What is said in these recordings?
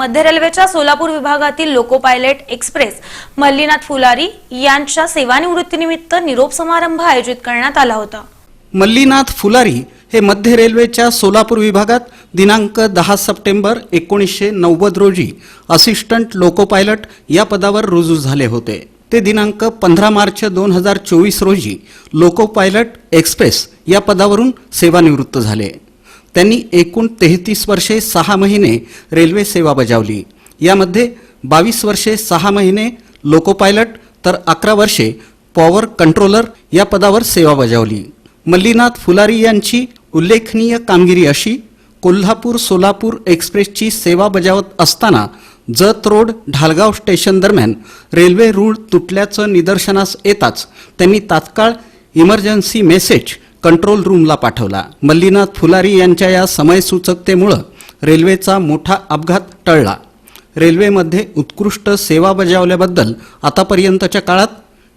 मध्य रेल्वेच्या सोलापूर विभागातील loco pilot express Mallinath Phulari यांच्या सेवानिवृत्तीनिमित्त निरोप समारंभ आयोजित करण्यात आला होता. मल्लीनाथ फुलारी हे मध्य रेल्वेच्या सोलापूर विभागात दिनांक दहा सप्टेंबर एकोणीसशे नव्वद रोजी असिस्टंट लोको पायलट या पदावर रुजू झाले होते. ते दिनांक पंधरा मार्च दोन हजार चोवीस रोजी लोको पायलट एक्सप्रेस या पदावरून सेवानिवृत्त झाले. त्यांनी एकूण तेहतीस वर्षे सहा महिने रेल्वे सेवा बजावली. यामध्ये बावीस वर्षे सहा महिने लोको पायलट तर अकरा वर्षे पॉवर कंट्रोलर या पदावर सेवा बजावली. मल्लीनाथ फुलारी यांची उल्लेखनीय कामगिरी अशी कोल्हापूर सोलापूर एक्सप्रेसची सेवा बजावत असताना जत रोड ढालगाव स्टेशन दरम्यान रेल्वे रूळ तुटल्याचं निदर्शनास येताच त्यांनी तात्काळ इमर्जन्सी मेसेज कंट्रोल रूमला पाठवला. मल्लीनाथ फुलारी यांच्या या समयसूचकतेमुळं रेल्वेचा मोठा अपघात टळला. रेल्वेमध्ये उत्कृष्ट सेवा बजावल्याबद्दल आतापर्यंतच्या काळात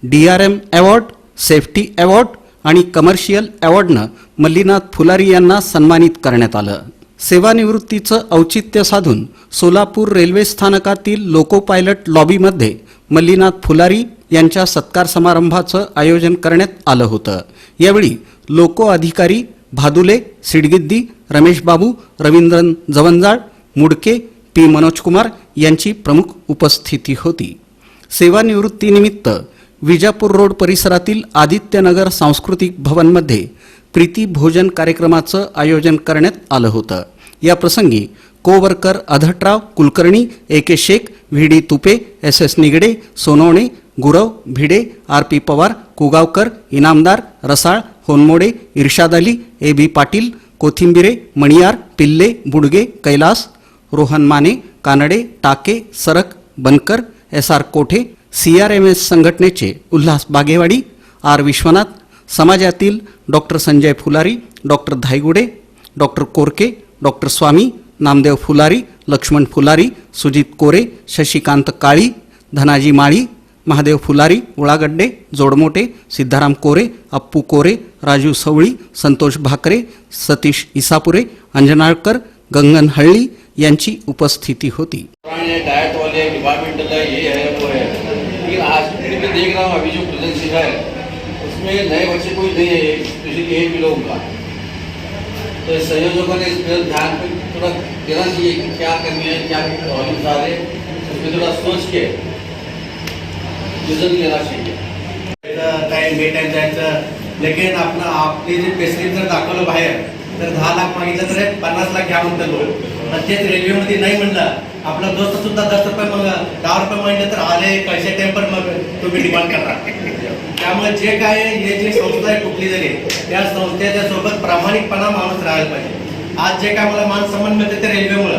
D R M award safety award आणि कमर्शियल अवॉर्डनं मल्लीनाथ फुलारी यांना सन्मानित करण्यात आलं. सेवानिवृत्तीचं औचित्य साधून सोलापूर रेल्वे स्थानकातील लोको पायलट लॉबीमध्ये मल्लीनाथ फुलारी यांच्या सत्कार समारंभाचं आयोजन करण्यात आलं होतं. यावेळी लोको अधिकारी भादुले सिडगिद्दी रमेश बाबू रवींद्रन जवंजाळ मुडके पी मनोजकुमार यांची प्रमुख उपस्थिती होती. सेवानिवृत्तीनिमित्त विजापूर रोड परिसरातील आदित्यनगर सांस्कृतिक भवनमध्ये प्रीती भोजन कार्यक्रमाचं आयोजन करण्यात आलं होतं. या प्रसंगी Kovarkar Adhatrao Kulkarni A K Shaikh V D Tupe S S Nigade Sonawane Gurav Bhide R P Pawar Kugaonkar Inamdar Rasal Honmode Irshad Ali A B Patil Kothimbire Maniyar Pillay Budge Kailas Rohan Mane Kanade Take Sarak Bankar S R Kothe C R M S संघटनेचे Ulhas Bagewadi R. Vishwanath समाजातील doctor Sanjay Phulari doctor Dhaygude doctor Korke doctor Swami Namdev Phulari Laxman Phulari Sujit Kore Shashikant Kali Dhanaji Mali Mahadev Phulari उळागड्डे जोडमोटे Siddharam कोरे अप्पू कोरे राजू सवळी संतोष भाकरे सतीश इसापुरे अंजनाळकर गंगन हळ्ळी यांची उपस्थिती होती. है तो संयोजकों ने इस ध्यान पे थोड़ा देना चाहिए कि क्या करनी है क्या प्रॉब्लम आ रहे उसमें थोड़ा सोच के डिसीजन लेना चाहिए। टाइम बे टाइम जायचं लगेच आपलं आपले जे पेसरीत जर दाखवलं बाहेर तर दहा लाख मागितलं तर पन्नास लाख घ्या म्हणतात लोक पण तेच रेल्वेमध्ये नाही म्हणलं आपला दोस्त सुद्धा दस रुपये मग दहा रुपये म्हणले तर आले कैसे टेम्पर मग तुम्ही डिमांड करणार त्यामुळे जे काय हे जे संस्था आहे कुठली जरी त्या संस्थेच्या सोबत प्रामाणिकपणा माणूस राहायला पाहिजे. आज जे काय मला मान सन्मान मिळते ते रेल्वेमुळे.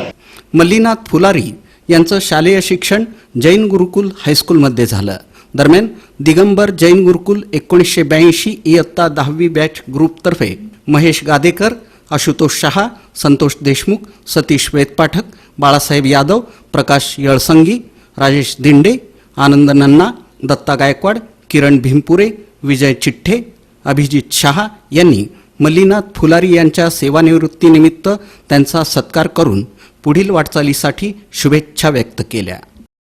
मल्लीनाथ फुलारी यांचं शालेय शिक्षण जैन गुरुकुल हायस्कूलमध्ये झालं. दरम्यान दिगंबर जैन गुरुकुल एकोणीसशे ब्याऐंशी इयत्ता दहावी बॅच ग्रुपतर्फे महेश गादेकर आशुतोष शहा संतोष देशमुख सतीश वेदपाठक बाळासाहेब यादव प्रकाश यळसंगी राजेश दिंडे आनंद नन्ना दत्ता गायकवाड किरण भीमपुरे विजय चिठ्ठे अभिजित शहा यांनी मल्लीनाथ फुलारी यांच्या सेवानिवृत्तीनिमित्त त्यांचा सत्कार करून पुढील वाटचालीसाठी शुभेच्छा व्यक्त केल्या.